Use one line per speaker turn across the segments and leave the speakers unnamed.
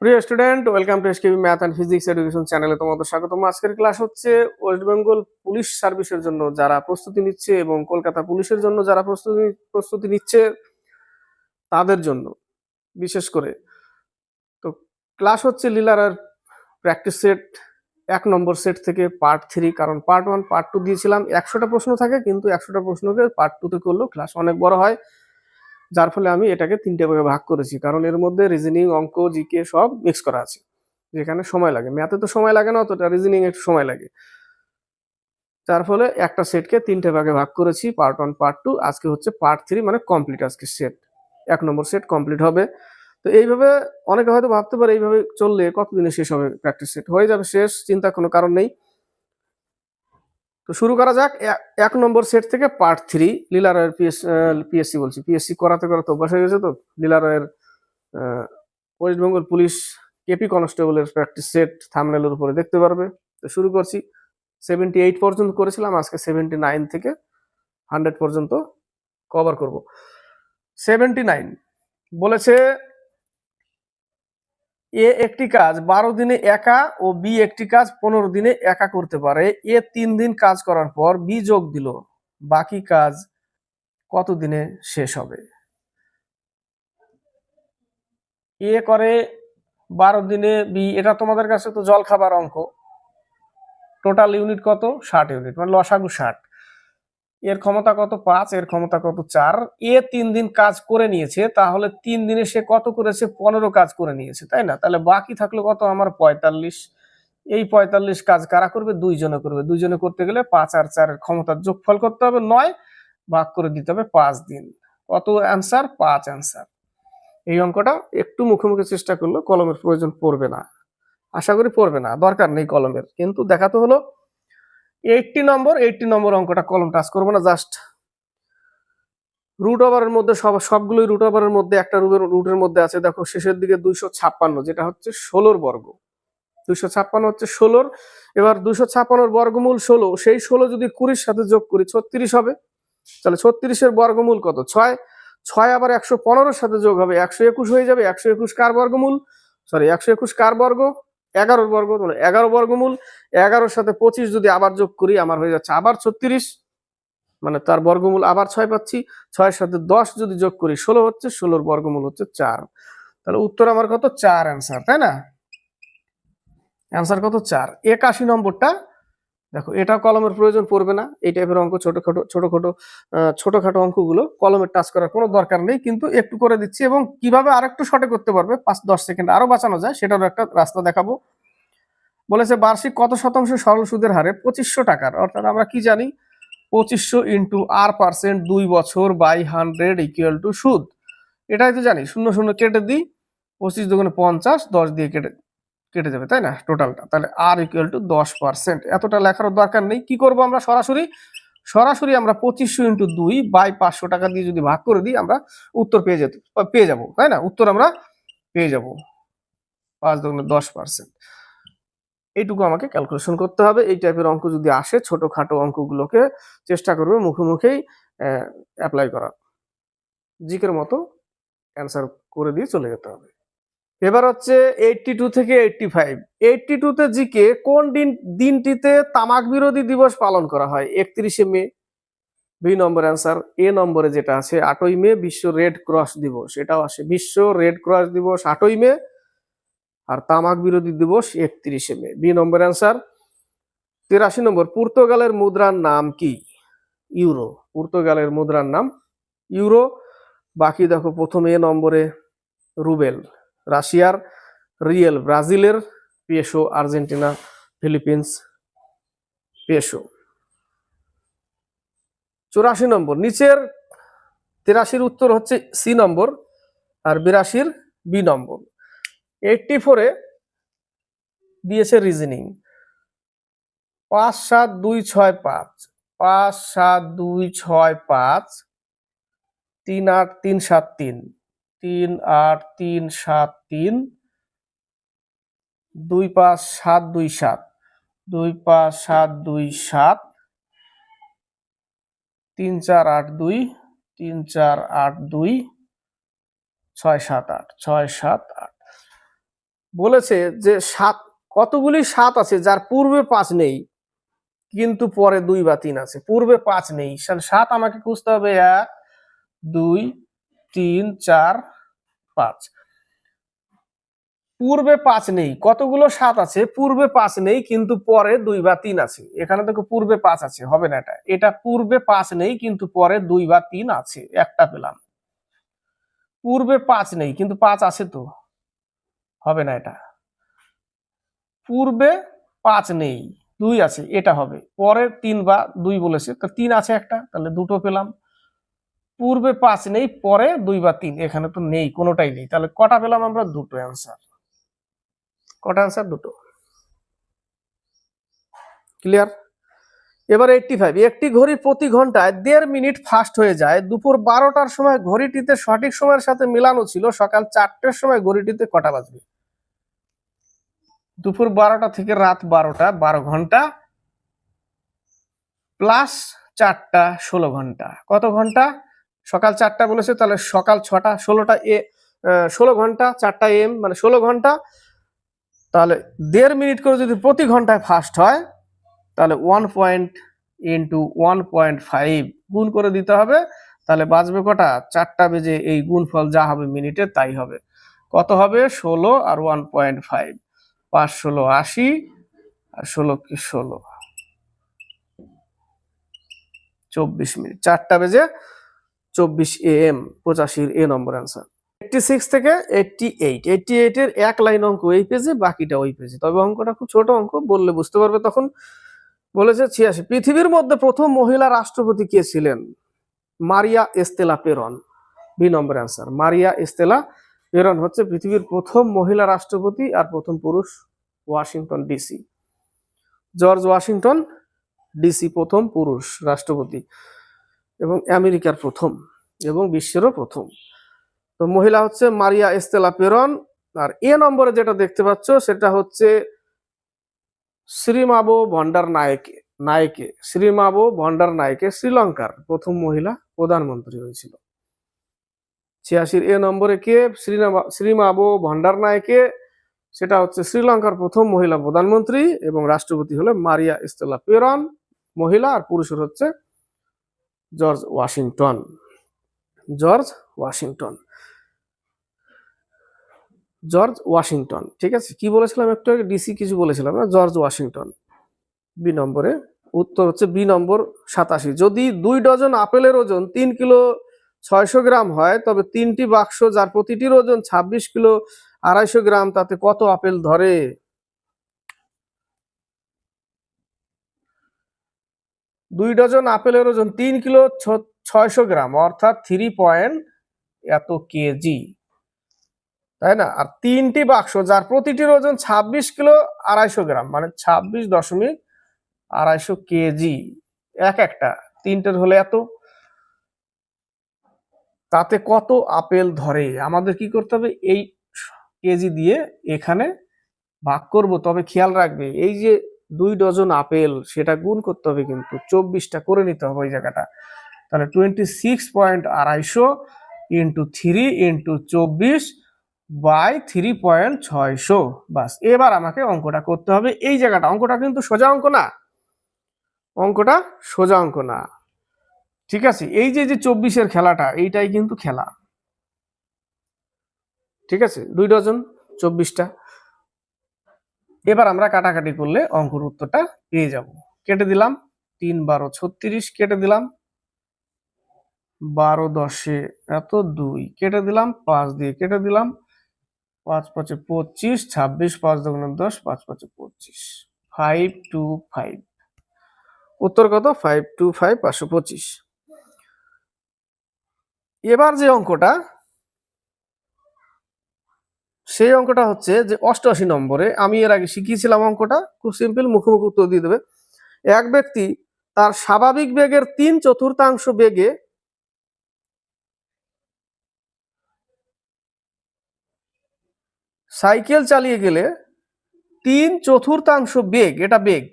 প্রিয় student, welcome to SKB math and physics education চ্যানেলে তোমাদের স্বাগতম। আজকের ক্লাস হচ্ছে ওয়েস্ট বেঙ্গল পুলিশ সার্ভিসের জন্য যারা প্রস্তুতি নিচ্ছে এবং কলকাতা পুলিশের জন্য যারা প্রস্তুতি প্রস্তুতি নিচ্ছে তাদের জন্য, বিশেষ করে। তো ক্লাস হচ্ছে লীলার প্র্যাকটিস সেট, এক নম্বর সেট থেকে পার্ট থ্রি, কারণ পার্ট ওয়ান, পার্ট টু দিয়েছিলাম। একশোটা প্রশ্ন থাকে, কিন্তু একশোটা প্রশ্নকে পার্ট টুতে করলেও ক্লাস অনেক বড় হয়। যার ফলে আমি এটাকে তিনটে ভাগে ভাগ করেছি। কারণ এর মধ্যে রিজনিং অঙ্ক জিকে সব মিক্স করা আছে। যেখানে সময় লাগে। ম্যাথে তো সময় লাগে না, অতটা রিজনিং একটু সময় লাগে। যার ফলে একটা সেটকে তিনটে ভাগে ভাগ করেছি পার্ট ওয়ান পার্ট টু আজকে হচ্ছে পার্ট থ্রি মানে কমপ্লিট আজকে সেট এক নম্বর সেট কমপ্লিট হবে। তো এইভাবে অনেকে হয়তো ভাবতে পারে, এইভাবে চললে কতদিনে শেষ হবে প্র্যাকটিস সেট হয়ে যাবে শেষ চিন্তা কোনো কারণ নেই। তো শুরু করা যাক। এক নম্বর সেট থেকে পার্ট থ্রি লীলারয়ের পিএস পিএসসি বলছি। পিএসসি করাতে করাতে অভ্যাস হয়ে গেছে তো? লীলারয়ের ওয়েস্ট বেঙ্গল পুলিশ কেপি কনস্টেবলের প্র্যাকটিস সেট থামনেলের উপরে দেখতে পারবে। তো শুরু করছি। সেভেন্টি এইট পর্যন্ত করেছিলাম, আজকে সেভেন্টি নাইন থেকে হান্ড্রেড পর্যন্ত কভার করব। সেভেন্টি নাইন বলেছে এ একটি কাজ, বারো দিনে একা ও বি একটি কাজ, পনেরো দিনে একা করতে পারে। এ তিন দিন কাজ করার পর বি যোগ দিল। বাকি কাজ কত দিনে শেষ হবে? এ করে বারো দিনে বি, এটা তোমাদের কাছে তো জল খাবার অঙ্ক। টোটাল ইউনিট কত? ষাট ইউনিট মানে লসাগু ষাট। এর ক্ষমতা কত পাঁচ, এর ক্ষমতা কত চার? এ তিন দিন কাজ করে নিয়েছে, তাহলে তিন দিনে সে কত করেছে? পনেরো কাজ করে নিয়েছে, তাই না? তাহলে বাকি থাকল কত? আমার পঁয়তাল্লিশ। এই পঁয়তাল্লিশ কাজ কারা করবে? দুইজনে করবে। দুইজনে করতে গেলে পাঁচ আর চারের ক্ষমতার যোগফল করতে হবে নয়, ভাগ করে দিতে হবে পাঁচ দিন। কত অ্যান্সার পাঁচ অ্যান্সার এই অঙ্কটা একটু মুখে মুখে চেষ্টা করলে কলমের প্রয়োজন পড়বে না। আশা করি পড়বে না, দরকার নেই কলমের। কিন্তু দেখাতে হলো এইটটি নম্বর এইটটি নম্বর অঙ্কটা কলম টাচ করব না জাস্ট রুট ওভারের মধ্যে সব, সবগুলোই রুট ওভারের মধ্যে, একটা রুটের রুটের মধ্যে আছে, দেখো শেষের দিকে দুইশো ছাপ্পান্ন, যেটা হচ্ছে ষোলোর বর্গ। দুইশো ছাপ্পান্ন হচ্ছে ষোলোর, এবার দুইশো ছাপ্পান্নর বর্গমূল ষোলো, সেই ষোলো যদি কুড়ির সাথে যোগ করি, ছত্রিশ হবে। তাহলে ছত্রিশের বর্গমূল কত? ছয় ছয় আবার একশো পনেরোর সাথে যোগ হবে, একশো একুশ হয়ে যাবে, একশো একুশ কার বর্গমূল? সরি একশো একুশ কার বর্গ? এগারোর বর্গ মানে এগারো বর্গমূল, এগারোর সাথে পঁচিশ যদি আবার যোগ করি, আমার হয়ে যাচ্ছে আবার ছত্রিশ। মানে তার বর্গমূল আবার ছয় পাচ্ছি, ছয়ের সাথে দশ যদি যোগ করি, ষোলো হচ্ছে, ষোলোর বর্গমূল হচ্ছে চার। তাহলে উত্তর আমার কত? চার অ্যান্সার তাই না? অ্যান্সার কত? চার। একাশি নম্বরটা দেখো, এটা কলমের প্রয়োজন পড়বে না। এই টাইপের অঙ্ক ছোটখাটো ছোটখাটো ছোটখাটো অঙ্কগুলো কলমের টাচ করার কোনো দরকার নেই। কিন্তু একটু করে দিচ্ছি এবং কীভাবে আরেকটু শর্টে করতে পারবে, পাঁচ দশ সেকেন্ড আরও বাঁচানো যায়, সেটারও একটা রাস্তা দেখাবো। বলেছে, বার্ষিক কত শতাংশ সরল সুদের হারে? পঁচিশশো টাকার। অর্থাৎ আমরা কি জানি? পঁচিশশো ইন্টু আর পার্সেন্ট দুই বছর বাই হান্ড্রেড ইকুয়াল টু সুদ। এটাই তো জানি, শূন্য শূন্য কেটে দিই, পঁচিশ দুগুণে পঞ্চাশ, দশ দিয়ে কেটে কেটে যাবে, তাই না? টোটালটা তাহলে আর ইকুয়াল টু দশ পার্সেন্ট এতটা লেখার দরকার নেই। কি করব আমরা সরাসরি? সরাসরি আমরা পঁচিশশো ইন্টু দুই বাই পাঁচশো টাকা দিয়ে যদি ভাগ করে দিই, আমরা উত্তর পেয়ে যেত পেয়ে যাব, তাই না? উত্তর আমরা পেয়ে যাব। পাঁচ দুগুণে দশ পার্সেন্ট এইটুকু আমাকে ক্যালকুলেশন করতে হবে। এই টাইপের অঙ্ক যদি আসে, ছোটখাটো অঙ্কগুলোকে চেষ্টা করবে মুখে মুখেই অ্যাপ্লাই করার জিকের মতো অ্যান্সার করে দিয়ে চলে যেতে হবে। এবার হচ্ছে এইটটি টু থেকে এইটটি ফাইভ এইটটি টুতে জিকে কোন দিন, দিনটিতে তামাক বিরোধী দিবস পালন করা হয়? একত্রিশে মে। দুই নম্বর অ্যান্সার এ নম্বরে যেটা আছে, আটই মে বিশ্ব রেড ক্রস দিবস। এটাও আসে, বিশ্ব রেড ক্রস দিবস, আটই মে। আর তামাক বিরোধী দিবস একত্রিশে মে। বি নম্বর অ্যান্সার তিরাশি নম্বর, পর্তুগালের মুদ্রার নাম কি? ইউরো। পর্তুগালের মুদ্রার নাম ইউরো। বাকি দেখো প্রথম এ নম্বরে রুবেল। রাশিয়ার রিয়েল ব্রাজিলের পেশো, আর্জেন্টিনা, ফিলিপিন্স পেশো। চুরাশি নম্বর, নিচের তিরাশির উত্তর হচ্ছে সি নম্বর আর বিরাশির বি নম্বর। এইটটি ফোরে দিয়েছে রিজনিং পাঁচ সাত দুই ছয় পাঁচ পাঁচ সাত দুই ছয় পাঁচ, তিন আট তিন সাত তিন। তিন আট তিন সাত তিন। দুই পাঁচ সাত দুই সাত। দুই পাঁচ সাত দুই সাত। তিন চার আট দুই। তিন চার আট দুই। ছয় সাত আট। ছয় সাত আট। বলেছে যে সাত, কতগুলি সাত আছে যার পূর্বে পাঁচ নেই, কিন্তু পরে দুই বা তিন আছে। পূর্বে পাঁচ নেই। সাত আমাকে খুঁজতে হবে। এক, দুই তিন, চার, পাঁচ। পূর্বে পাঁচ নেই। কতগুলো সাত আছে? পূর্বে পাঁচ নেই, কিন্তু পরে দুই বা তিন আছে। এখানে দেখো পূর্বে পাঁচ আছে, হবে না এটা? এটা পূর্বে পাঁচ নেই, কিন্তু পরে দুই বা তিন আছে, একটা পেলাম। পূর্বে পাঁচ নেই, কিন্তু পাঁচ আছে তো? হবে না এটা? পূর্বে পাঁচ নেই, দুই আছে, এটা হবে। পরে তিন বা দুই বলেছে, তো তিন আছে একটা, তাহলে দুটো পেলাম। পূর্বে পাঁচ নেই, পরে দুই বা তিন, এখানে তো নেই, কোনোটাই নেই। তাহলে কটা পেলাম আমরা? দুটো অ্যান্সার কটা অ্যান্সার দুটো। ক্লিয়ার এবার এইটটি ফাইভ একটি ঘড়ি প্রতি ঘন্টায় দেড় মিনিট ফাস্ট হয়ে যায়। দুপুর বারোটার সময় ঘড়িটিতে সঠিক সময়ের সাথে মেলানো ছিল। সকাল চারটের সময় ঘড়িটিতে কটা বাজবে? দুপুর বারোটা থেকে রাত বারোটা, বারো ঘণ্টা প্লাস চারটা, ষোলো ঘণ্টা। কত ঘণ্টা? সকাল চারটা বলেছে, তাহলে সকাল ছটা, ষোলোটা এ ষোলো ঘণ্টা, চারটা এম মানে ষোলো ঘণ্টা। তাহলে দেড় মিনিট করে যদি প্রতি ঘন্টায় ফাস্ট হয়, তাহলে one point into one point five গুণ করে দিতে হবে। তাহলে বাঁচবে কটা? চারটা বেজে এই গুণফল যা হবে মিনিটে তাই হবে। কত হবে? ষোলো আর ওয়ান পয়েন্ট ফাইভ পাঁচ ষোলো আশি আর ষোলো কি ষোলো? চব্বিশ মিনিট। চারটা বেজে চব্বিশ এ এম পঁচাশির এ নম্বর অ্যান্সার এইটটি সিক্স থেকে এইটটি এইট এইটটি এইটের এক লাইন অঙ্ক এই পেজে বাকিটা ওই পেজে তবে অঙ্কটা খুব ছোট অঙ্ক, বললে বুঝতে পারবে তখন। বলেছে ছিয়াশি। পৃথিবীর মধ্যে প্রথম মহিলা রাষ্ট্রপতি কে ছিলেন? Maria Estela Peron. B number answer Maria Estela Peron হচ্ছে পৃথিবীর প্রথম মহিলা রাষ্ট্রপতি আর প্রথম পুরুষ Washington DC. George Washington DC প্রথম পুরুষ রাষ্ট্রপতি। এবং আমেরিকার প্রথম এবং বিশ্বেরও প্রথম। তো মহিলা হচ্ছে মারিয়া এস্তেলা পেরন। আর এ নম্বরে যেটা দেখতে পাচ্ছ, সেটা হচ্ছে শ্রীমাবো ভন্ডার নায়কে নায়কে শ্রীমাবো ভন্ডার নায়কে শ্রীলঙ্কার প্রথম মহিলা প্রধানমন্ত্রী হয়েছিল। ছিয়াশির এ নম্বরে কে? শ্রীমাবো ভন্ডার নায়কে সেটা হচ্ছে শ্রীলঙ্কার প্রথম মহিলা প্রধানমন্ত্রী এবং রাষ্ট্রপতি হলো মারিয়া ইস্তেলা পেরন, মহিলা আর পুরুষের হচ্ছে George Washington. George Washington. George Washington, ঠিক আছে? কি বলেছিলাম একটু আগে? ডিসি কিছু বলেছিলাম না? George Washington. বি নম্বরে। উত্তর হচ্ছে বি নম্বর সাতাশি। যদি দুই ডজন আপেলের ওজন তিন কিলো ছয়শো গ্রাম হয়, তবে তিনটি বাক্স যার প্রতিটির ওজন ছাব্বিশ কিলো আড়াইশো গ্রাম, তাতে কত আপেল ধরে? দুই ডজন আপেলের ওজন তিন কিলো ছয়শো গ্রাম, অর্থাৎ থ্রি পয়েন্ট এত কেজি। তাই না? আর তিনটি বাক্স, যার প্রতিটির ওজন ছাব্বিশ কিলো আড়াইশো গ্রাম মানে ছাব্বিশ দশমিক আড়াইশো কেজি। এক একটা তিনটের হলে এত? তাতে কত আপেল ধরে? আমাদের কি করতে হবে? এই কেজি দিয়ে এখানে ভাগ করব। তবে খেয়াল রাখবে, এই যে দুই ডজন আপেল সেটা গুণ করতে হবে কিন্তু চব্বিশটা করে নিতে হবে ওই জায়গাটা। তাহলে টোয়েন্টি সিক্স পয়েন্ট আড়াইশো ইন্টু থ্রি ইন্টু চব্বিশ বাই থ্রি পয়েন্ট ছয়শো। বাস, এবার আমাকে অঙ্কটা করতে হবে এই জায়গাটা। অঙ্কটা কিন্তু সোজা অঙ্ক না। অঙ্কটা সোজা অঙ্ক না। ঠিক আছে? এই যে যে চব্বিশের খেলাটা, এইটাই কিন্তু খেলা। ঠিক আছে? দুই ডজন, চব্বিশটা। এবার আমরা কাটাকাটি করলে অঙ্কর উত্তরটা পেয়ে যাব। কেটে দিলাম তিন বারো ছত্রিশ, কেটে দিলাম বারো দশে এত দুই, কেটে দিলাম পাঁচ দিয়ে কেটে দিলাম পাঁচ পাঁচে পঁচিশ, ছাব্বিশ, পাঁচ দোকানে দশ, পাঁচ পাঁচে পঁচিশ। ফাইভ টু ফাইভ উত্তর কত? ফাইভ টু ফাইভ পাঁচশো পঁচিশ। এবার যে অঙ্কটা সেই অঙ্কটা হচ্ছে যে অষ্টআশি নম্বরে আমি এর আগে শিখিয়েছিলাম অঙ্কটা, খুব সিম্পল মুখোমুখি উত্তর দিয়ে দেবে। এক ব্যক্তি তার স্বাভাবিক বেগের তিন চতুর্থাংশ বেগে সাইকেল চালিয়ে গেলে তিন চতুর্থাংশ বেগ, এটা বেগ,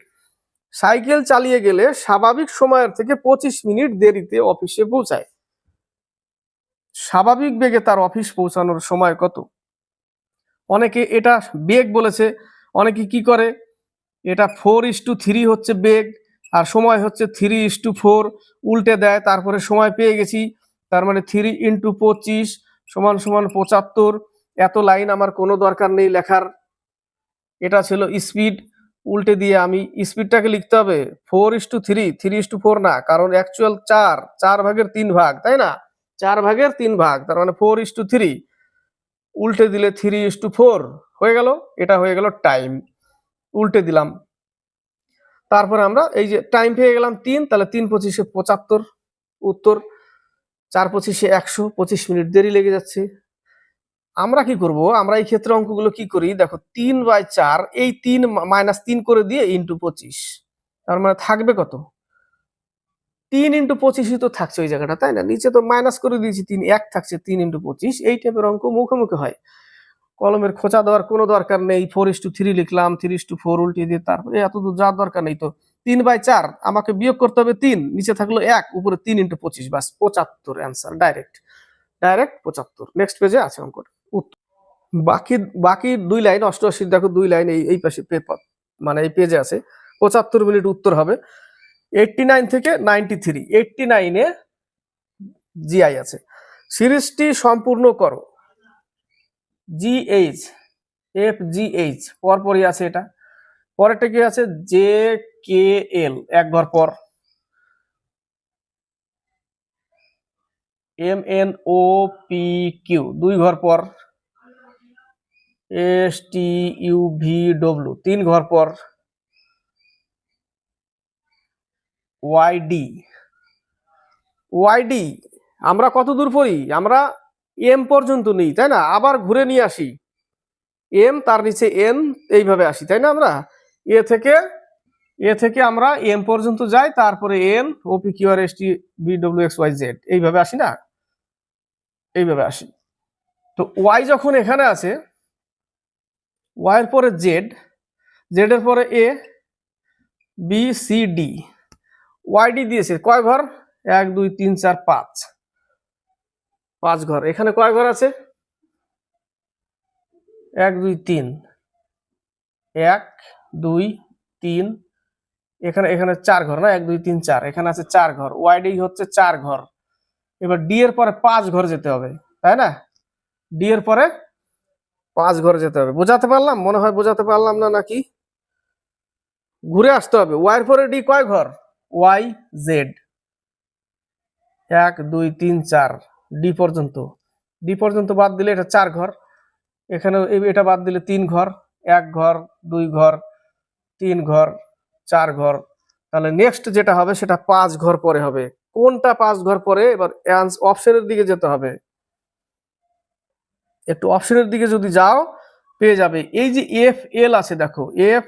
সাইকেল চালিয়ে গেলে স্বাভাবিক সময়ের থেকে পঁচিশ মিনিট দেরিতে অফিসে পৌঁছায়। স্বাভাবিক বেগে তার অফিস পৌঁছানোর সময় কত? অনেকে এটা বেগ বলেছে, অনেকে কি করে? এটা ফোর ইস টু থ্রি হচ্ছে বেগ, আর সময় হচ্ছে থ্রি ইস টু ফোর উল্টে দেয়, তারপরে সময় পেয়ে গেছি, তার মানে থ্রি ইন্টু পঁচিশ সমান সমান পঁচাত্তর, এত লাইন আমার কোনো দরকার নেই লেখার। এটা ছিল স্পিড উল্টে দিয়ে আমি স্পিডটাকে লিখতে হবে four is to three three is to four না, কারণ অ্যাকচুয়াল চার চার ভাগের তিন ভাগ, তাই না? চার ভাগের তিন ভাগ, তার মানে ফোর ইস টু থ্রি উল্টে দিলে থ্রি ইস টু ফোর হয়ে গেল, এটা হয়ে গেল টাইম উল্টে দিলাম। তারপরে আমরা এই যে টাইম পেয়ে গেলাম তিন, তাহলে তিন পঁচিশে পঁচাত্তর উত্তর, চার পঁচিশে একশো, পঁচিশ মিনিট দেরি লেগে যাচ্ছে। আমরা কি করব? আমরা এই ক্ষেত্রে অঙ্কগুলো কি করি? দেখো, তিন বাই চার, এই তিন মাইনাস তিন করে দিয়ে ইন্টু পঁচিশ। তার মানে থাকবে কত? তিন ইন্টু পঁচিশই তো থাকছে ওই জায়গাটা, তাই না? নিচে তো মাইনাস করে দিয়েছি তিন, এক থাকছে তিন ইন্টু পঁচিশ, এই টাইপের অঙ্ক মুখে মুখে হয়। কলমের খোঁচা দেওয়ার কোনো দরকার নেই ফোর ইস টু থ্রি লিখলাম থ্রি ইস টু ফোর উল্টিয়ে দিয়ে তারপরে এত দূর যাওয়ার দরকার নেই তো। তিন বাই চার, আমাকে বিয়োগ করতে হবে তিন, নিচে থাকল এক, উপরে তিন ইন্টু পঁচিশ বাস পঁচাত্তর অ্যান্সার ডাইরেক্ট ডাইরেক্ট পঁচাত্তর। নেক্সট পেজে আছে অঙ্কটা। উত্তর। বাকি বাকি দুই লাইন অষ্টআশি দেখো দুই লাইন এই এই পাশে পেপার মানে এই পেজে আছে। পঁচাত্তর মিনিট উত্তর হবে। এইটটি নাইন থেকে নাইনটি থ্রি এইটটি নাইনে জিআই আছে। সিরিজটি সম্পূর্ণ করো। জিএইচ এফ জিএইচ পরপরই আছে এটা। পরেরটা কি আছে? জে কে এল এক ঘর পর। M N O P Q দুই ঘর পর। S T U V W তিন ঘর পর। ওয়াইডি ওয়াইডি আমরা কত দূর পড়ি? আমরা এম পর্যন্ত নিই, তাই না? আবার ঘুরে নিয়ে আসি। এম তার নিচে এন এইভাবে আসি, তাই না আমরা? এ থেকে এ থেকে আমরা এম পর্যন্ত যাই, তারপরে N O P Q R S T V W X Y Z এইভাবে আসি না? এইভাবে আসি। তো ওয়াই যখন এখানে আছে ওয়াই এর পরে জেড জেড এর পরে A B C D Y D দিয়েছে। কয় ঘর? এক, দুই, তিন, চার, পাঁচ। পাঁচ ঘর। এখানে কয় ঘর আছে? এক, দুই, তিন। এক, দুই, তিন। এখানে এখানে চার ঘর না? এক, দুই, তিন, চার। এখানে আছে চার ঘর। ওয়াইডি হচ্ছে চার ঘর। এবার ডি এর পরে পাঁচ ঘর যেতে হবে, তাই না? ডি এর পরে পাঁচ ঘর যেতে হবে। বোঝাতে পারলাম? মনে হয় বোঝাতে পারলাম না নাকি? ঘুরে আসতে হবে। ওয়াই এর পরে ডি কয় ঘর? Y Z. এক, দুই, তিন, চার। ডি পর্যন্ত। ডি পর্যন্ত বাদ দিলে এটা চার ঘর। এখানে এটা বাদ দিলে তিন ঘর। এক ঘর, দুই ঘর, তিন ঘর, চার ঘর। তাহলে নেক্সট যেটা হবে সেটা পাঁচ ঘর পরে হবে। কোনটা পাঁচ ঘর পরে? এবার অপশনের দিকে যেতে হবে। একটু অপশনের দিকে যদি যাও, পেয়ে যাবে। এই যে এফ এল আছে দেখো। F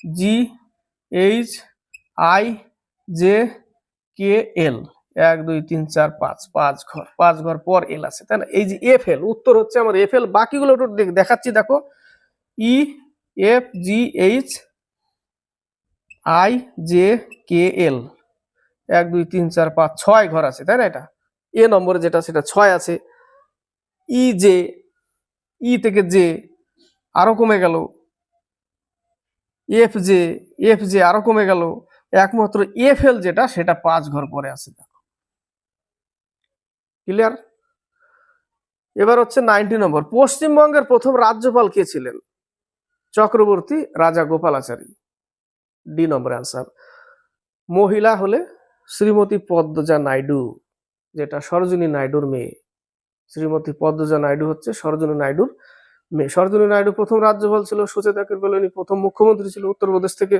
G H I J K L? এক, দুই, তিন, চার, পাঁচ পাঁচ ঘর। পাঁচ ঘর পর এল আছে, তাই না? এই যে এফ এল, উত্তর হচ্ছে আমার এফ এল। বাকিগুলো একটু দেখ- দেখাচ্ছি, দেখো। E, F, G, H, I, J, K L. এক, দুই, তিন, চার, পাঁচ, ছয় ঘর আছে, তাই না এটা? এ নম্বরে যেটা, সেটা ছয় আছে। ই, জে, ই থেকে জে, আরও কমে গেল। এফ, জে এফ, জে, আরও কমে গেল। একমাত্র এফ এল যেটা, সেটা পাঁচ ঘর পরে আছে, দেখো। ক্লিয়ার এবার হচ্ছে নাইনটি নম্বর পশ্চিমবঙ্গের প্রথম রাজ্যপাল কে ছিলেন? চক্রবর্তী রাজা গোপালাচারী। ডি নম্বর অ্যান্সার মহিলা হলে শ্রীমতী পদ্মজা নাইডু, যেটা সরোজিনী নাইডুর মেয়ে। শ্রীমতী পদ্মজা নাইডু হচ্ছে সরোজিনী নাইডুর মেয়ে। সরোজিনী নাইডু প্রথম রাজ্যপাল ছিল, সুচেতা কৃপলানি প্রথম মুখ্যমন্ত্রী ছিল উত্তরপ্রদেশ থেকে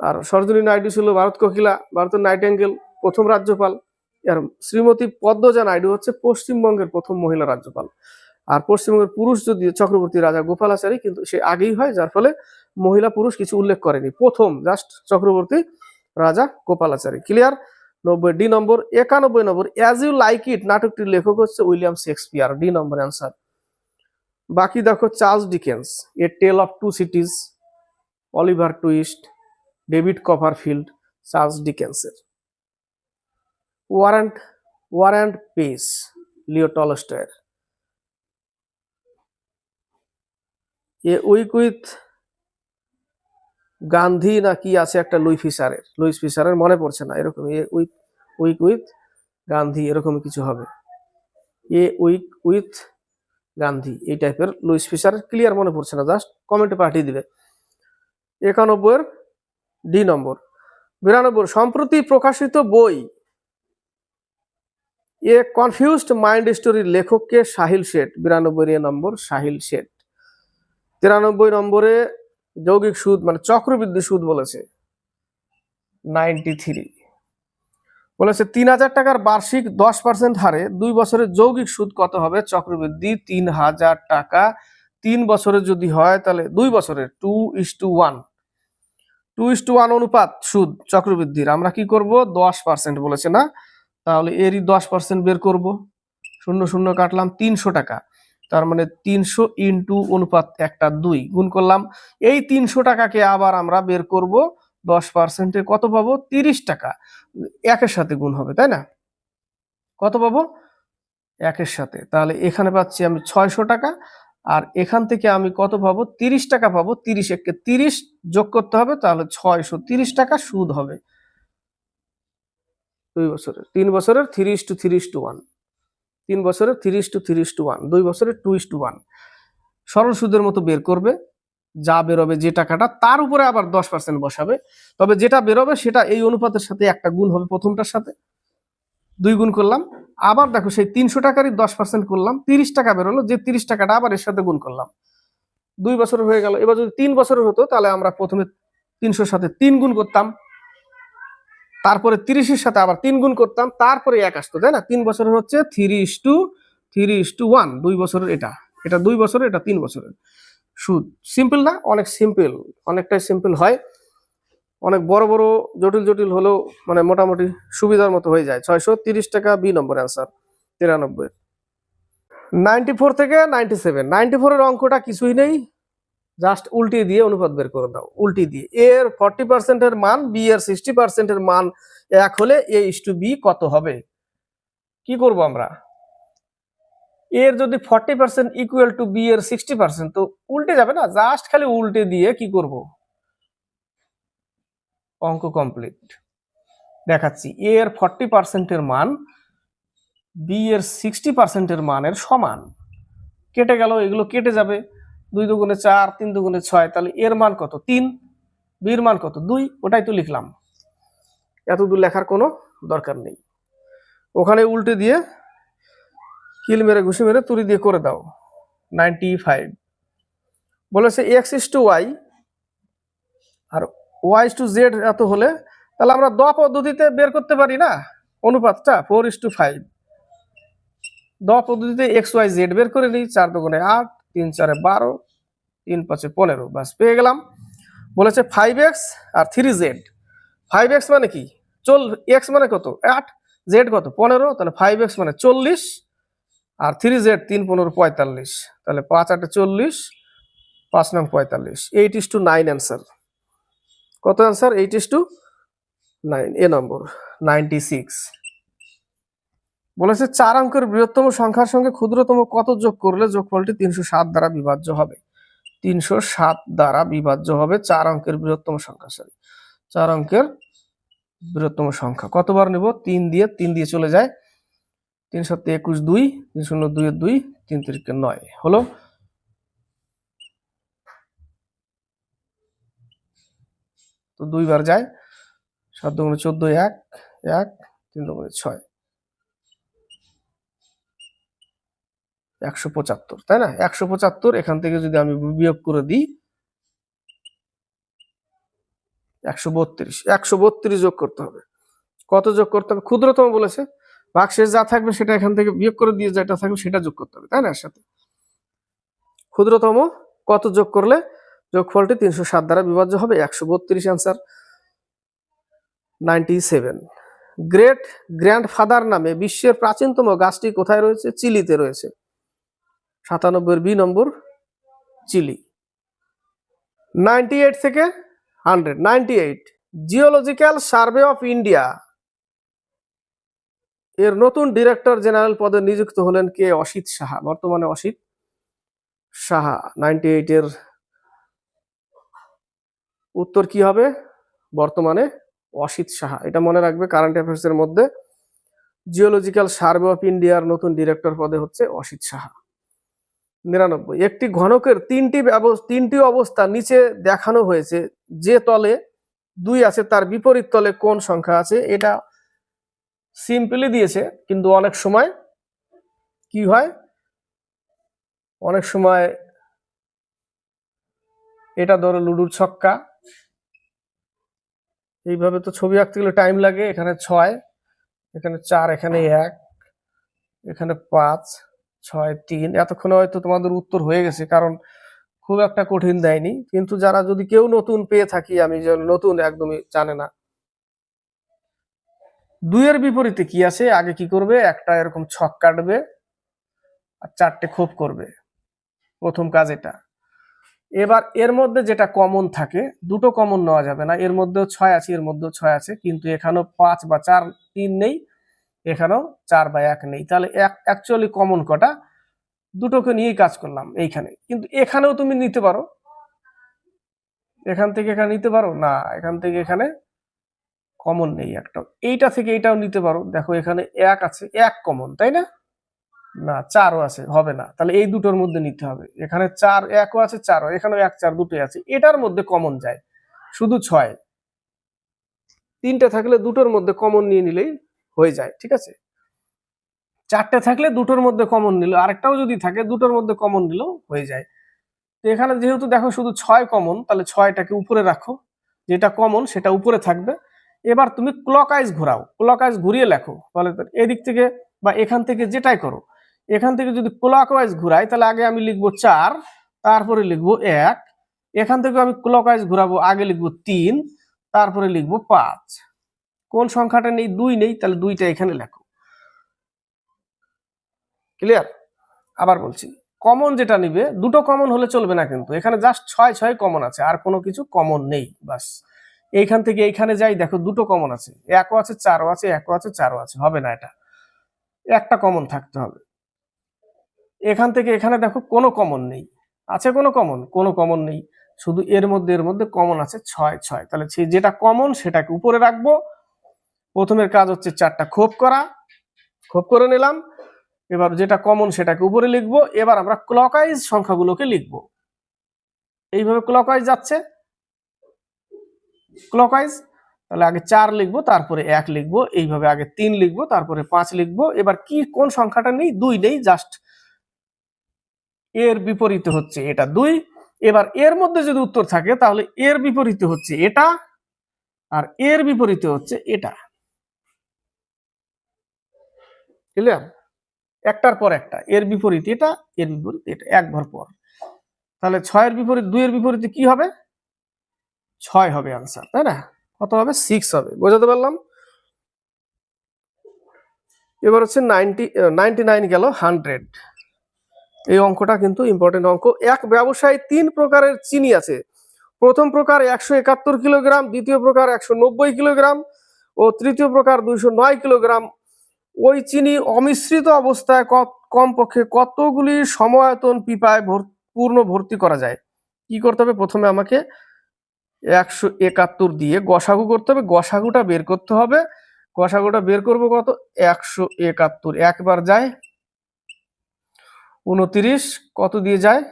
আর সরজনী নাইডু ছিল ভারত কোকিলা, ভারতের নাইটেঙ্গেল প্রথম রাজ্যপাল। আর শ্রীমতী পদ্মজা নাইডু হচ্ছে পশ্চিমবঙ্গের প্রথম মহিলা রাজ্যপাল। আর পশ্চিমবঙ্গের পুরুষ যদি চক্রবর্তী রাজা গোপালাচারী কিন্তু সে আগেই হয়, যার ফলে মহিলা পুরুষ কিছু উল্লেখ করেনি। প্রথম জাস্ট চক্রবর্তী রাজা গোপালাচারী ক্লিয়ার? নব্বই ডি নম্বর, একানব্বই নম্বর অ্যাজ ইউ লাইক ইট নাটকটির লেখক হচ্ছে উইলিয়াম শেক্সপিয়ার, ডি নম্বর অ্যান্সার। বাকি দেখো Charles Dickens, a tale of two cities, Oliver Twist David Copperfield Charles ডিকেন্সের। War and war and peace, Leo টলস্টয়ের। A week with Gandhi না কি আছে একটা লুই ফিশারের। লুইস ফিশারের মনে পড়ছে না এরকম a week week with Gandhi এরকম কিছু হবে। এ উইক উইথ গান্ধী, এই টাইপের লুইস ফিশারের ক্লিয়ার মনে পড়ছে না জাস্ট কমেন্টে পাঠিয়ে দিবে। একানব্বইয়ের ডি নম্বর। বিরানব্বই, সম্প্রতি প্রকাশিত বই এ কনফিউজড মাইন্ড স্টোরির লেখককে সাহিল শেঠ, বিরানব্বই এ নম্বর সাহিল শেঠ। তিরানব্বই নম্বরে যৌগিক সুদ মানে চক্রবৃদ্ধি সুদ বলেছে, নাইনটি থ্রি। বলেছে, তিন হাজার টাকার বার্ষিক দশ পার্সেন্ট হারে দুই বছরের যৌগিক সুদ কত হবে? চক্রবৃদ্ধি, তিন হাজার টাকা। তিন বছরের যদি হয়, তাহলে দুই বছরের two is to one two is to one অনুপাত সুদ চক্রবৃদ্ধির। আমরা কি করব? দশ পার্সেন্ট বলেছে, না? তাহলে এরই দশ পার্সেন্ট বের করব। শূন্য শূন্য কাটলাম তিনশো টাকা। তার মানে তিনশো ইন্টু অনুপাত একটা দুই গুণ করলাম। এই তিনশো টাকাকে আবার আমরা বের করব। দশ পার্সেন্টে কত পাবো? তিরিশ টাকা। একের সাথে গুণ হবে, তাই না? কত পাবো? একের সাথে। তাহলে এখানে পাচ্ছি আমি ছয়শো টাকা। আর এখান থেকে আমি কত পাবো? তিরিশ টাকা পাবো। তিরিশ একে তিরিশ যোগ করতে হবে, তাহলে ছয়শো তিরিশ টাকা সুদ হবে। দুই বছরের, তিন বছরের three to three to one. তিন বছরের three to three to one. দুই বছরের টু টু ওয়ান। সরল সুদের মতো বের করবে, যা বেরোবে যে টাকাটা, তার উপরে আবার দশ পার্সেন্ট বসাবে। তবে যেটা বেরোবে সেটা এই অনুপাতের সাথে একটা গুণ হবে প্রথমটার সাথে। দুই গুণ করলাম। আবার দেখো সেই তিনশো টাকারই দশ পার্সেন্ট করলাম। তিরিশ টাকা বেরোলো, যে তিরিশ টাকাটা আবার এর সাথে গুণ করলাম। দুই বছর হয়ে গেল। এবার যদি তিন বছরের হতো, তাহলে আমরা প্রথমে তিনশোর সাথে তিন গুণ করতাম। তারপরে তিরিশের সাথে আবার তিন গুণ করতাম। তারপরে এক আসতো, তাই না? তিন বছরের হচ্ছে three is to three is to one. দুই বছরের এটা। এটা দুই বছরের, এটা তিন বছরের। সুদ সিম্পল না, অনেক সিম্পল অনেকটাই সিম্পল হয়। অনেক বড় বড় জটিল জটিল হলেও মানে মোটামুটি সুবিধার মতো হয়ে যায়। ছয়শো তিরিশ টাকা বি নম্বর অ্যান্সার তিরানব্বই। নাইনটি ফোর থেকে নাইনটি সেভেন নাইনটি ফোরের অঙ্কটা কিছুই নেই। জাস্ট উল্টি দিয়ে অনুপাত বের করে দাও। উল্টি দিয়ে। এ এর ফর্টি পার্সেন্টের মান বি এর সিক্সটি পার্সেন্টের মান এক হলে এ ইস টু বি কত হবে? কি করব আমরা? এর যদি forty percent equal to B এর সিক্সটি পার্সেন্ট তো উল্টে যাবে না? জাস্ট খালি উল্টে দিয়ে কি করব? অঙ্ক কমপ্লিট দেখাচ্ছি এ এর ফর্টি পার্সেন্টের মান বি এর সিক্সটি পার্সেন্টের মানের সমান। কেটে গেল, এগুলো কেটে যাবে। দুই দুগুণে চার, তিন দুগুণে ছয়, তাহলে এর মান কত? তিন। বির মান কত? দুই। ওটাই তো লিখলাম। এত দূর লেখার কোনো দরকার নেই। ওখানে উল্টে দিয়ে কিল মেরে, ঘুষি মেরে, তুড়ি দিয়ে করে দাও। নাইনটি ফাইভ বলেছে এক্স ইস টু ওয়াই আর ওয়াই টু জেড এত হলে, তাহলে আমরা দ পদ্ধতিতে বের করতে পারি না? অনুপাতটা ফোর ইস টু ফাইভ। দ পদ্ধতিতে এক্স ওয়াই জেড বের করে নিই, চার দুগুণে আট, তিন চারে বারো, তিন পাঁচে পনেরো। বাস পেয়ে গেলাম। বলেছে ফাইভ এক্স আর থ্রি জেড। ফাইভ এক্স মানে কি? চল, এক্স মানে কত? আট। জেড কত? পনেরো। তাহলে ফাইভ এক্স মানে চল্লিশ। আর থ্রি জেড, তিন পনেরো, পঁয়তাল্লিশ। তাহলে পাঁচ আটে চল্লিশ, পাঁচ নং পঁয়তাল্লিশ। Eight is to nine answer. কত answer eight is to nine A number ninety six বলেছে, চার অঙ্কের বৃহত্তম সংখ্যার সঙ্গে ক্ষুদ্রতম কত যোগ করলে যোগফলটি তিনশো সাত দ্বারা বিভাজ্য হবে? তিনশো সাত দ্বারা বিভাজ্য হবে চার অঙ্কের বৃহত্তম সংখ্যা সরি চার অঙ্কের বৃহত্তম সংখ্যা। কতবার নেব? তিন দিয়ে তিন দিয়ে চলে যায়। তিন সত্যি একুশ দুই তিন শূন্য দুই দুই, তিন তিরিকে নয়। হলো তো দুইবার যায়। সাত দুগুণে চোদ্দ, এক এক, তিন দুগুণে ছয়। একশো পঁচাত্তর, তাই না? একশো পঁচাত্তর, এখান থেকে যদি আমি বিয়োগ করে দিই, একশো বত্রিশ। একশো বত্রিশ যোগ করতে হবে। কত যোগ করতে হবে? ক্ষুদ্রতম বলেছে। বাক্সের যা থাকবে সেটা এখান থেকে বিয়োগ করে দিয়ে যেটা থাকবে সেটা যোগ করতে হবে, তাই না? সাথে ক্ষুদ্রতম কত যোগ করলে? যোগফলটি তিনশো সাত দ্বারা বিভাজ্য হবে, একশো বত্রিশ answer ninety seven great grandfather নামে বিশ্বের প্রাচীনতম গাছটি কোথায় রয়েছে? চিলিতে রয়েছে। সাতানব্বই বি নম্বর, চিলি। নাইনটি এইট থেকে hundred ninety eight geological survey of India এর নতুন ডিরেক্টর জেনারেল পদে নিযুক্ত হলেন কে? অসিত সাহা, বর্তমানে অসিত সাহা। নাইনটি এইটের উত্তর কি হবে? বর্তমানে অসিত সাহা। এটা মনে রাখবে কারেন্ট অ্যাফেয়ার্স এর মধ্যে। জিওলজিক্যাল সার্ভে অফ ইন্ডিয়ার নতুন ডিরেক্টর পদে হচ্ছে অসিত সাহা। নিরানব্বই। একটি ঘনকের তিনটি তিনটি অবস্থা নিচে দেখানো হয়েছে। যে তলে দুই আছে, তার বিপরীত তলে কোন সংখ্যা আছে। এটা সিম্পলি দিয়েছে, কিন্তু অনেক সময় কি হয়? অনেক সময় এটা ধরো লুডুর ছক্কা। এইভাবে তো ছবি আঁকতে গেলে টাইম লাগে, এখানে ছয়, এখানে চার, এখানে এক, এখানে পাঁচ, ছয়, তিন। এতক্ষণে হয়তো তোমাদের উত্তর হয়ে গেছে, কারণ খুব একটা কঠিন দেয়নি। কিন্তু যারা যদি কেউ নতুন পেয়ে থাকি, আমি যে নতুন একদমই জানে না। দুইয়ের বিপরীতে কি আছে? আগে কি করবে? একটা এরকম ছক কাটবে আর চারটে খোপ করবে। প্রথম কাজ এটা। এবার এর মধ্যে যেটা কমন থাকে, দুটো কমন নেওয়া যাবে না। এর মধ্যেও ছয় আছে, এর মধ্যেও ছয় আছে, কিন্তু এখানেও পাঁচ বা চার, তিন নেই, এখানেও চার বা এক নেই। তাহলে এক অ্যাকচুয়ালি কমন কটা? দুটোকে নিয়েই কাজ করলাম এইখানে। কিন্তু এখানেও তুমি নিতে পারো। এখান থেকে এখানে নিতে পারো? না, এখান থেকে এখানে কমন নেই একটা। এইটা থেকে এইটাও নিতে পারো। দেখো এখানে এক আছে, এক কমন তাই না? না, চারও আছে, হবে না। তাহলে এই দুটোর মধ্যে নিতে হবে। এখানে চার, একও আছে, চারও, এখানেও এক, চার দুটোই আছে। এটার মধ্যে কমন যায়। শুধু ছয়। তিনটে থাকলে দুটোর মধ্যে কমন নিয়ে নিলেই হয়ে যায়, ঠিক আছে? চারটে থাকলে দুটোর মধ্যে কমন নিল, আরেকটাও যদি থাকে, দুটোর মধ্যে কমন নিলেও হয়ে যায়। তো এখানে যেহেতু দেখো শুধু ছয় কমন তাহলে ছয়টাকে উপরে রাখো। যেটা কমন সেটা উপরে থাকবে। এবার তুমি ক্লকাইজ ঘোরাও। ক্লকাইজ ঘুরিয়ে লেখো। তাহলে এদিক থেকে বা এখান থেকে যেটাই করো এখান থেকে যদি ক্লকওয়াইজ ঘুরাই, তাহলে আগে আমি লিখব চার, তারপরে লিখব এক, এখান থেকে আমি ক্লকওয়াইজ ঘুরাবো, আগে লিখব তিন, তারপরে লিখব পাঁচ। কোন সংখ্যাটা নেই? দুই নেই, তাহলে দুইটা এখানে লেখো। ক্লিয়ার আবার বলছি কমন যেটা নিবে, দুটো কমন হলে চলবে না কিন্তু। এখানে জাস্ট ছয় ছয় কমন আছে, আর কোনো কিছু কমন নেই বাস এইখান থেকে এইখানে যাই, দেখো দুটো কমন আছে। একও আছে, চারও আছে, একও আছে, চারও আছে, হবে না এটা। একটা কমন থাকতে হবে। এখান থেকে এখানে দেখো কোনো কমন নেই। আছে কোনো কমন কোনো কমন নেই। শুধু এর মধ্যে এর মধ্যে কমন আছে ছয় ছয়। তাহলে যেটা কমন সেটাকে উপরে রাখব। প্রথমের কাজ হচ্ছে চারটা খোপ করা। খোপ করে নিলাম। এবার যেটা কমন সেটাকে উপরে লিখব। এবার আমরা ক্লকওয়াইজ সংখ্যাগুলোকে লিখব। এইভাবে ক্লকওয়াইজ যাচ্ছে। ক্লকওয়াইজ তাহলে আগে চার লিখব, তারপরে এক লিখব। এইভাবে আগে তিন লিখব, তারপরে পাঁচ লিখব। এবার কি, কোন সংখ্যাটা নেই? দুই নেই জাস্ট এর বিপরীতে হচ্ছে এটা দুই। এবার এর মধ্যে যদি উত্তর থাকে, তাহলে এর বিপরীতে হচ্ছে এটা আর এর বিপরীতে হচ্ছে এটা। ক্লিয়ার একটার পর একটা, এর বিপরীতে এটা, এর বিপরীতে এটা এক ভর পর। তাহলে ছয়ের বিপরীত, দুইয়ের বিপরীতে কি হবে? ছয় হবে আনসার তাই না? কত হবে? সিক্স হবে, বোঝাতে পারলাম? এবার হচ্ছে নাইনটি নাইনটি নাইন গেল হান্ড্রেড এই অঙ্কটা কিন্তু ইম্পর্টেন্ট অঙ্ক। এক ব্যবসায় তিন প্রকারের চিনি আছে। প্রথম প্রকার একশো একাত্তর কিলোগ্রাম, দ্বিতীয় প্রকার একশো নব্বই কিলোগ্রাম ও তৃতীয় প্রকার দুইশো নয় কিলোগ্রাম। ওই চিনি অমিশ্রিত অবস্থায় কমপক্ষে কতগুলি সমায়তন পিপায় পূর্ণ ভর্তি করা যায়? কি করতে হবে? প্রথমে আমাকে একশো একাত্তর দিয়ে গসাগু করতে হবে। গসাগুটা বের করতে হবে। গসাগুটা বের করব কত? একশো একাত্তর। একবার যায় উনত্রিশ, কত দিয়ে যায়?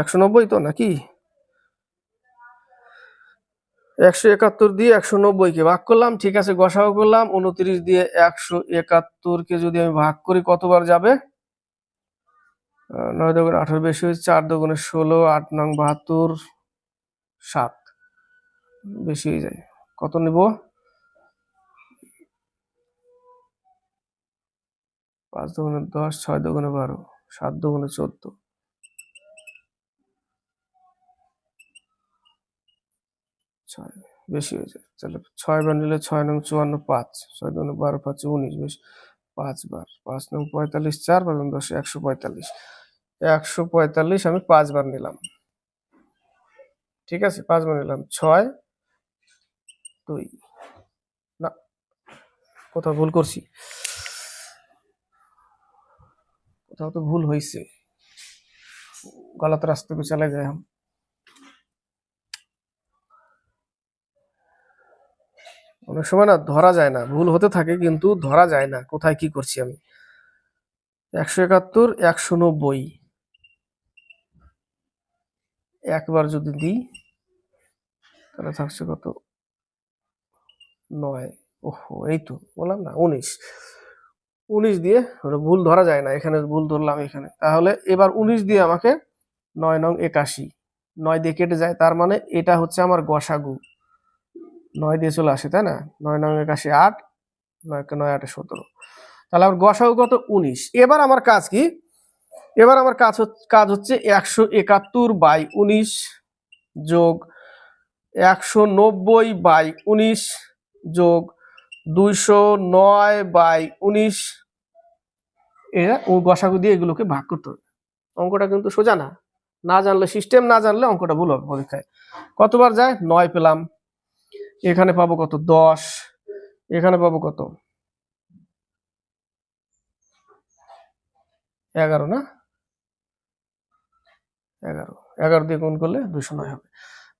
একশো নব্বই তো নাকি? একশো একাত্তর দিয়ে একশো নব্বইকে ভাগ করলাম, ঠিক আছে গসাও করলাম, উনত্রিশ দিয়ে একশো একাত্তরকে যদি আমি ভাগ করি, কতবার যাবে? নয় দোকানে আঠারো বেশি হয়েছে, চার দোকানে ষোলো, আট নং বাহাত্তর, সাত, বেশি হয়ে যায়, কত নিব? পাঁচ দোকানে দশ, ছয় দোকানে বারো, সাত দোকানে চোদ্দ। ছয়, বেশি হয়ে যায়। তাহলে ছয় বার নিলে ছয় নং চুয়ান্ন পাঁচ, ছয় দোকানে বারো পাঁচ উনিশ, বেশ পাঁচ বার। পাঁচ নং পঁয়তাল্লিশ, চার পাঁচ দশ, একশো পঁয়তাল্লিশ। একশো পঁয়তাল্লিশ আমি পাঁচবার নিলাম। ঠিক আছে পাঁচবার নিলাম। ছয়, দুই। না, কোথাও ভুল করছি। কোথাও তো ভুল হয়েছে গলত রাস্তা पे চলে যায় हम অনেক সময় না ধরা যায় না ভুল হতে থাকে কিন্তু ধরা যায় না কোথায় কি করছি আমি একশো একাত্তর একশো নব্বই একবার যদি দিই তাহলে থাকছে কত নয় ওহো এই তো বললাম না উনিশ উনিশ দিয়ে ওটা ভুল ধরা যায় না, এখানে ভুল ধরলাম এখানে। তাহলে এবার উনিশ দিয়ে আমাকে নয় নং একাশি, নয় দিয়ে কেটে যায়, তার মানে এটা হচ্ছে আমার গসাগু। নয় দিয়ে চলে আসে, তাই না? নয় নং একাশি আট, নয় নয় আটে সতেরো। তাহলে আমার গসাগু কত? উনিশ। এবার আমার কাজ কি? এবার আমার কাজ কাজ হচ্ছে একশো একাত্তর বাই উনিশ যোগ একশো নব্বই বাই উনিশ যোগ দুইশো নয় বাই উনিশ। এরা গসাগু দিয়ে এগুলোকে ভাগ করতে হবে। অঙ্কটা কিন্তু সোজা না। না জানলে সিস্টেম না জানলে অঙ্কটা ভুল হবে পরীক্ষায়। কতবার যায়? নয় পেলাম। এখানে পাবো কত? দশ। এখানে পাবো কত? এগারো না? এগারো। এগারো দিয়ে গুণ করলে দুশো নয় হবে।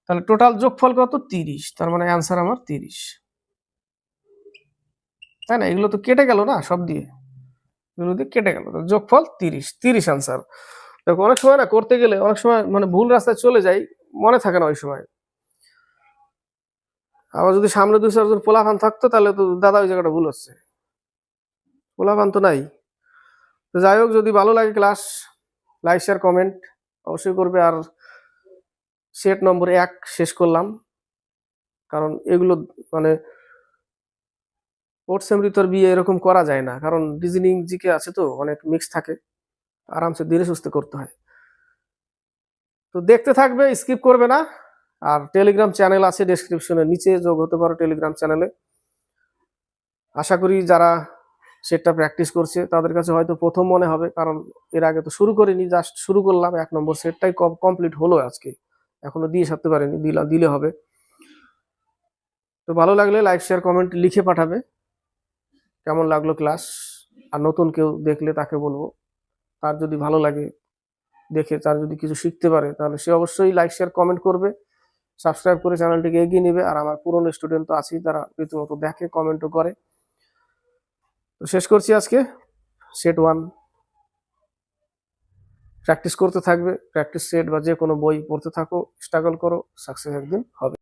তাহলে টোটাল যোগফল কত? তিরিশ। তার মানে অ্যান্সার আমার তিরিশ। তাই না? এগুলো তো কেটে গেল না সব দিয়ে? এগুলো দিয়ে কেটে গেল। যোগফল তিরিশ। তিরিশ অ্যান্সার দেখো, অনেক সময় না করতে গেলে অনেক সময় মানে ভুল রাস্তায় চলে যাই, মনে থাকে না ওই সময়। আবার যদি সামনে দুই চারজন পোলাপান থাকতো, তাহলে তো দাদা ওই জায়গাটা ভুল হচ্ছে। পোলাপান তো নাই। তো যাই হোক, যদি ভালো লাগে ক্লাস লাইক শেয়ার কমেন্ট অবশ্যই করবে। আর সেট নম্বর এক শেষ করলাম। কারণ এগুলো মানে ওট সেমরিতর বিয়ে এরকম করা যায় না। কারণ রিজনিং জিকে আছে তো, অনেক মিক্স থাকে। আরামসে ধীরে সুস্থে করতে হয়। তো দেখতে থাকবে স্কিপ করবে না। আর টেলিগ্রাম চ্যানেল আছে ডেসক্রিপশনে নিচে যোগ হতে পারো টেলিগ্রাম চ্যানেলে আশা করি যারা সেটটা প্র্যাকটিস করছে, তাদের কাছে হয়তো প্রথম মনে হবে। কারণ এর আগে তো শুরু করিনি জাস্ট শুরু করলাম। এক নম্বর সেটটাই কমপ্লিট হলো আজকে। এখনও দিয়ে সারতে পারিনি, দিলা, দিলে হবে। তো ভালো লাগলে লাইক শেয়ার কমেন্ট লিখে পাঠাবে। কেমন লাগল ক্লাস আর নতুন কেউ দেখলে তাকে বলব। তার যদি ভালো লাগে, দেখে তার যদি কিছু শিখতে পারে, তাহলে সে অবশ্যই লাইক শেয়ার কমেন্ট করবে। সাবস্ক্রাইব করে চ্যানেলটিকে এগিয়ে নেবে। আর আমার পুরনো স্টুডেন্ট তো আছেই, তারা রীতিমতো দেখে কমেন্টও করে। তো শেষ করছি আজকে। সেট ওয়ান প্র্যাকটিস করতে থাকবে। প্র্যাকটিস সেট বা যে কোনো বই পড়তে থাকো। স্ট্রাগল করো। সাকসেস একদিন হবে।